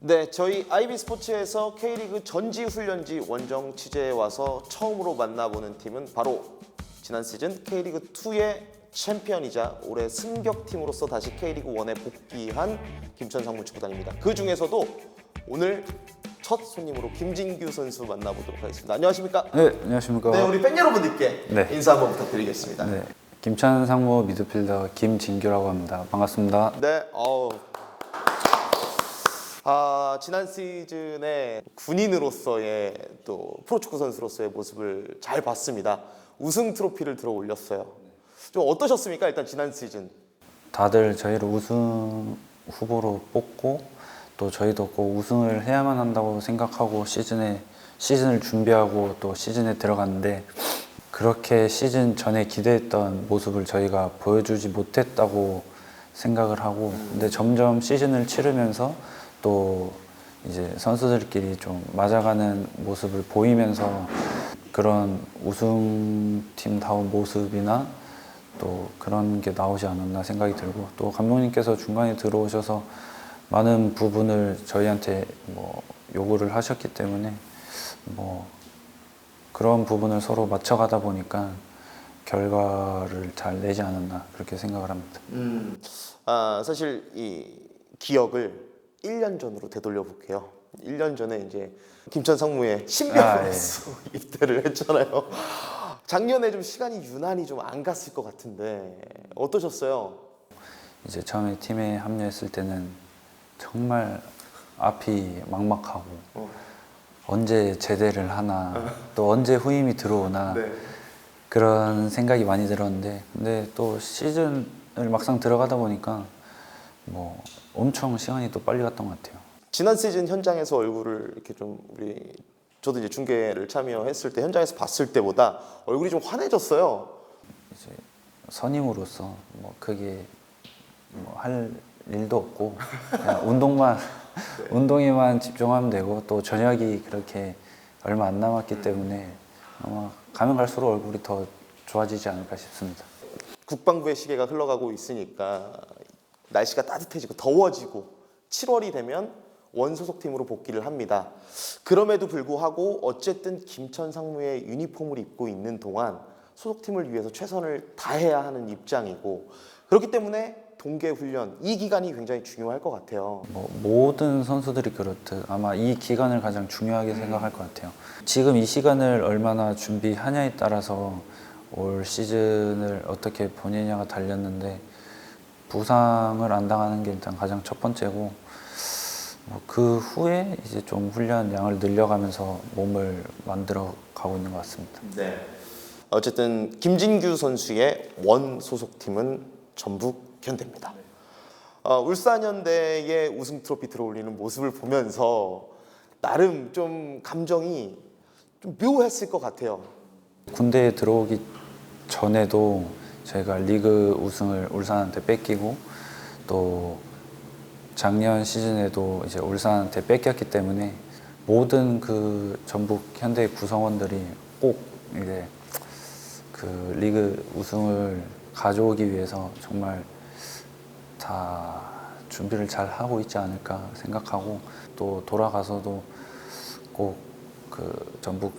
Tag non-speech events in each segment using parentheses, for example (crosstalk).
네, 저희 아이비 스포츠에서 K리그 전지 훈련지 원정 취재에 와서 처음으로 만나보는 팀은 바로 지난 시즌 K리그 2의 챔피언이자 올해 승격팀으로서 다시 K리그 1에 복귀한 김천 상무축구단입니다. 그 중에서도 오늘 첫 손님으로 김진규 선수 만나보도록 하겠습니다. 안녕하십니까? 네, 안녕하십니까. 네, 우리 팬 여러분들께 네. 인사 한번 부탁드리겠습니다. 네, 김천 상무 미드필더 김진규라고 합니다. 반갑습니다. 네, 어우. 아, 지난 시즌에 군인으로서의 또 프로축구 선수로서의 모습을 잘 봤습니다. 우승 트로피를 들어 올렸어요. 좀 어떠셨습니까? 일단 지난 시즌. 다들 저희를 우승 후보로 뽑고 또 저희도 꼭 우승을 해야만 한다고 생각하고 시즌에 시즌을 준비하고 또 시즌에 들어갔는데 그렇게 시즌 전에 기대했던 모습을 저희가 보여주지 못했다고 생각을 하고 근데 점점 시즌을 치르면서 또 이제 선수들끼리 좀 맞아가는 모습을 보이면서 그런 우승팀다운 모습이나 또 그런 게 나오지 않았나 생각이 들고 또 감독님께서 중간에 들어오셔서 많은 부분을 저희한테 뭐 요구를 하셨기 때문에 뭐 그런 부분을 서로 맞춰가다 보니까 결과를 잘 내지 않았나 그렇게 생각을 합니다. 음, 아, 사실 이 기억을 1년 전으로 되돌려 볼게요. 1년 전에 이제 김천 상무의 신병으로서 (laughs) 입대를 했잖아요. 작년에 좀 시간이 유난히 좀 안 갔을 것 같은데 어떠셨어요? 이제 처음에 팀에 합류했을 때는 정말 앞이 막막하고 어. 언제 제대를 하나 또 언제 후임이 들어오나 네. 그런 생각이 많이 들었는데 근데 또 시즌을 막상 들어가다 보니까 뭐 엄청 시간이 또 빨리 갔던 것 같아요. 지난 시즌 현장에서 얼굴을 이렇게 좀 우리 저도 이제 중계를 참여했을 때 현장에서 봤을 때보다 얼굴이 좀 환해졌어요. 이제 선임으로서 뭐 크게 뭐 할 일도 없고 그냥 운동만 (laughs) 운동에만 집중하면 되고 또 저녁이 그렇게 얼마 안 남았기 때문에 아마 가면 갈수록 얼굴이 더 좋아지지 않을까 싶습니다. 국방부의 시계가 흘러가고 있으니까 날씨가 따뜻해지고 더워지고 7월이 되면 원소속 팀으로 복귀를 합니다. 그럼에도 불구하고 어쨌든 김천 상무의 유니폼을 입고 있는 동안 소속팀을 위해서 최선을 다해야 하는 입장이고 그렇기 때문에 동계 훈련 이 기간이 굉장히 중요할 것 같아요. 뭐 모든 선수들이 그렇듯 아마 이 기간을 가장 중요하게 생각할 것 같아요. 지금 이 시간을 얼마나 준비하냐에 따라서 올 시즌을 어떻게 보내냐가 달렸는데 부상을 안 당하는 게 일단 가장 첫 번째고 뭐 그 후에 이제 좀 훈련 양을 늘려가면서 몸을 만들어 가고 있는 것 같습니다. 네. 어쨌든 김진규 선수의 원 소속팀은 전북 현대입니다. 어, 울산 현대의 우승 트로피 들어올리는 모습을 보면서 나름 좀 감정이 좀 묘했을 것 같아요. 군대에 들어오기 전에도 저희가 리그 우승을 울산한테 뺏기고 또 작년 시즌에도 이제 울산한테 뺏겼기 때문에 모든 그 전북 현대 구성원들이 꼭 이제 그 리그 우승을 가져오기 위해서 정말 다 준비를 잘 하고 있지 않을까 생각하고 또 돌아가서도 꼭 그 전북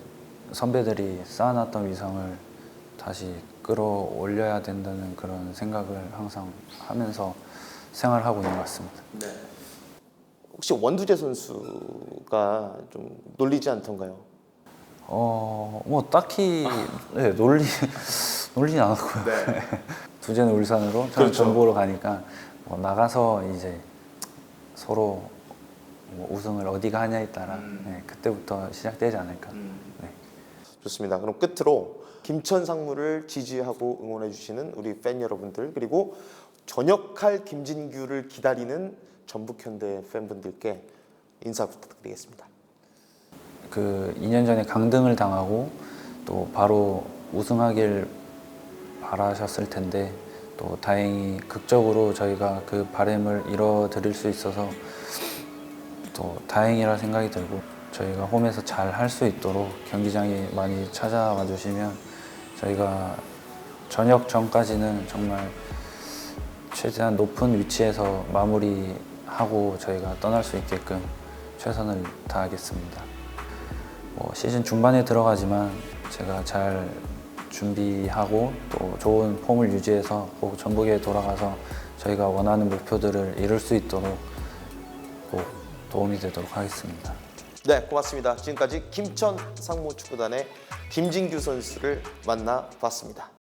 선배들이 쌓아놨던 위상을 다시 끌어올려야 된다는 그런 생각을 항상 하면서 생활하고 있는 것 같습니다. 혹시 원두재 선수가 좀 놀리지 않던가요? 어, 뭐 딱히 네, 놀리 (laughs) 놀리진 않았고요. (laughs) 두제는 울산으로 저는 그렇죠. 전북으로 가니까 뭐 나가서 이제 서로 뭐 우승을 어디가 하냐에 따라 네, 그때부터 시작되지 않을까. 네. 좋습니다. 그럼 끝으로 김천 상무를 지지하고 응원해 주시는 우리 팬 여러분들 그리고 전역할 김진규를 기다리는 전북 현대 팬분들께 인사 부탁드리겠습니다. 그 2년 전에 강등을 당하고 또 바로 우승하길 바라셨을 텐데 또 다행히 극적으로 저희가 그 바람을 이뤄드릴 수 있어서 또 다행이라 생각이 들고 저희가 홈에서 잘 할 수 있도록 경기장에 많이 찾아와 주시면 저희가 저녁 전까지는 정말 최대한 높은 위치에서 마무리하고 저희가 떠날 수 있게끔 최선을 다하겠습니다. 뭐 시즌 중반에 들어가지만 제가 잘 준비하고 또 좋은 폼을 유지해서 꼭 전북에 돌아가서 저희가 원하는 목표들을 이룰 수 있도록 꼭 도움이 되도록 하겠습니다. 네, 고맙습니다. 지금까지 김천 상무축구단의 김진규 선수를 만나봤습니다.